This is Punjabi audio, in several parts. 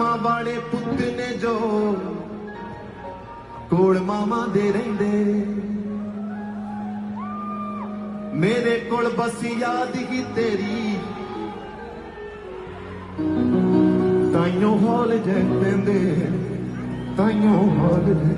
ਕਰਮਾਂ ਵਾਲੇ ਪੁੱਤ ਨੇ ਜੋ ਕੋਲ ਮਾਮਾ ਦੇ ਰਹਿੰਦੇ। ਮੇਰੇ ਕੋਲ ਬਸ ਯਾਦ ਹੀ ਤੇਰੀ। ਤਾਈਓ ਹਾਲ ਜਾਂਦੇ ਤਾਈਓ ਹੌਲ ਜੇ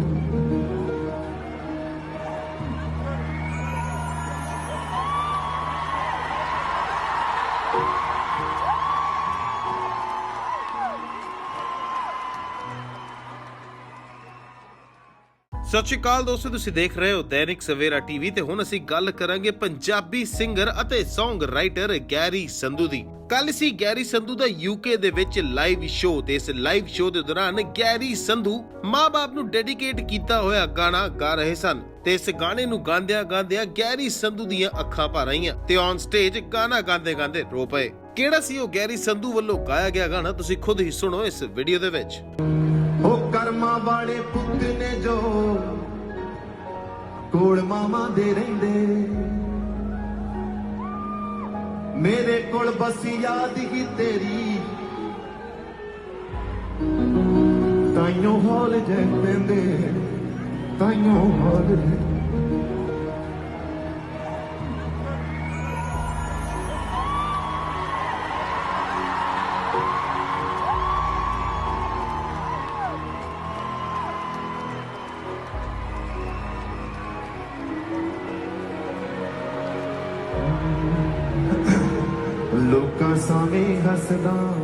ਸਤਿ ਸ਼੍ਰੀ ਅਕਾਲ ਦੋਸਤੋ, ਤੁਸੀਂ ਦੇਖ ਰਹੇ ਹੋ ਦੈਨਿਕ ਸਵੇਰਾ ਟੀਵੀ ਤੇ ਹੁਣ ਅਸੀਂ ਗੱਲ ਕਰਾਂਗੇ ਪੰਜਾਬੀ ਸਿੰਗਰ ਅਤੇ Song ਰਾਈਟਰ ਗੈਰੀ ਸੰਧੂ ਦੀ। ਕੱਲ ਸੀ ਗੈਰੀ ਸੰਧੂ ਦਾ ਯੂਕੇ ਦੇ ਵਿੱਚ ਲਾਈਵ ਸ਼ੋਅ ਤੇ ਇਸ ਲਾਈਵ ਸ਼ੋਅ ਦੇ ਦੌਰਾਨ ਗੈਰੀ ਸੰਧੂ ਮਾਂ-ਬਾਪ ਨੂੰ ਡੈਡੀਕੇਟ ਕੀਤਾ ਹੋਇਆ ਗਾਣਾ ਗਾ ਰਹੇ ਸਨ ਤੇ ਇਸ ਗਾਣੇ ਨੂੰ ਗਾਉਂਦਿਆਂ ਗਾਉਂਦਿਆਂ ਗੈਰੀ ਸੰਧੂ ਦੀਆਂ ਅੱਖਾਂ ਭਰ ਆਈਆਂ ਤੇ ਔਨ ਸਟੇਜ ਗਾਣਾ ਗਾਉਂਦੇ ਗਾਉਂਦੇ ਰੋ ਪਏ। ਕਿਹੜਾ ਸੀ ਉਹ ਗੈਰੀ ਸੰਧੂ ਵੱਲੋਂ ਗਾਇਆ ਗਿਆ ਗਾਣਾ? ਤੁਸੀਂ ਖੁਦ ਹੀ ਸੁਣੋ ਇਸ ਵੀਡੀਓ ਦੇ ਵਿੱਚ। ਵਾਲੇ ਪੁੱਤ ਨੇ ਜੋ ਕੋਲ ਮਾਮਾ ਦੇ ਰਹਿੰਦੇ। ਮੇਰੇ ਕੋਲ ਬਸ ਯਾਦ ਹੀ ਤੇਰੀ। ਤਾਈਓ ਹਾਲ ਜਾਂਦੇ ਤਾਈਓ ਹਾਲ ਜੇ ਲੋਕਾਂ ਸਾਹਮਣੇ ਹੱਸਦਾ।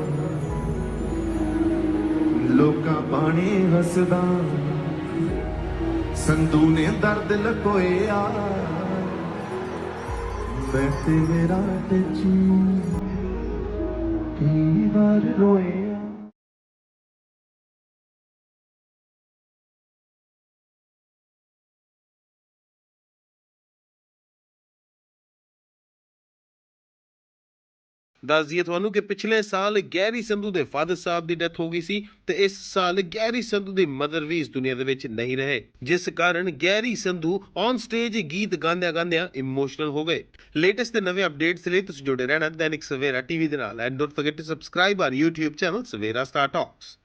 ਲੋਕਾਂ ਬਾਣੇ ਹੱਸਦਾ। ਸੰਧੂ ਨੇ ਦਰਦ ਲਕੋਇਆ। ਮੈਂ ਤੇ ਮੇਰਾ ਤੇ ਜੀ। ਵਾਰ ਰੋਇਆ। ਦੱਸ ਦਈਏ ਤੁਹਾਨੂੰ ਕਿ ਪਿਛਲੇ ਸਾਲ ਗੈਰੀ ਸੰਧੂ ਦੇ ਫਾਦਰ ਸਾਹਿਬ ਦੀ ਡੈਥ ਹੋ ਗਈ ਸੀ ਤੇ ਇਸ ਸਾਲ ਗੈਰੀ ਸੰਧੂ ਦੀ ਮਦਰ ਵੀ ਇਸ ਦੁਨੀਆ ਦੇ ਵਿੱਚ ਨਹੀਂ ਰਹੇ, ਜਿਸ ਕਾਰਨ ਗੈਰੀ ਸੰਧੂ ਔਨ ਸਟੇਜ ਗੀਤ ਗਾਉਂਦਿਆਂ ਗਾਉਂਦਿਆਂ ਇਮੋਸ਼ਨਲ ਹੋ ਗਏ। ਲੇਟੈਸਟ ਤੇ ਨਵੇਂ ਅਪਡੇਟਸ ਲਈ ਤੁਸੀਂ ਜੁੜੇ ਰਹਿਣਾ ਦੈਨਿਕ ਸਵੇਰਾ ਟੀਵੀ ਦੇ ਨਾਲ and don't forget to subscribe our YouTube channel Savera star talks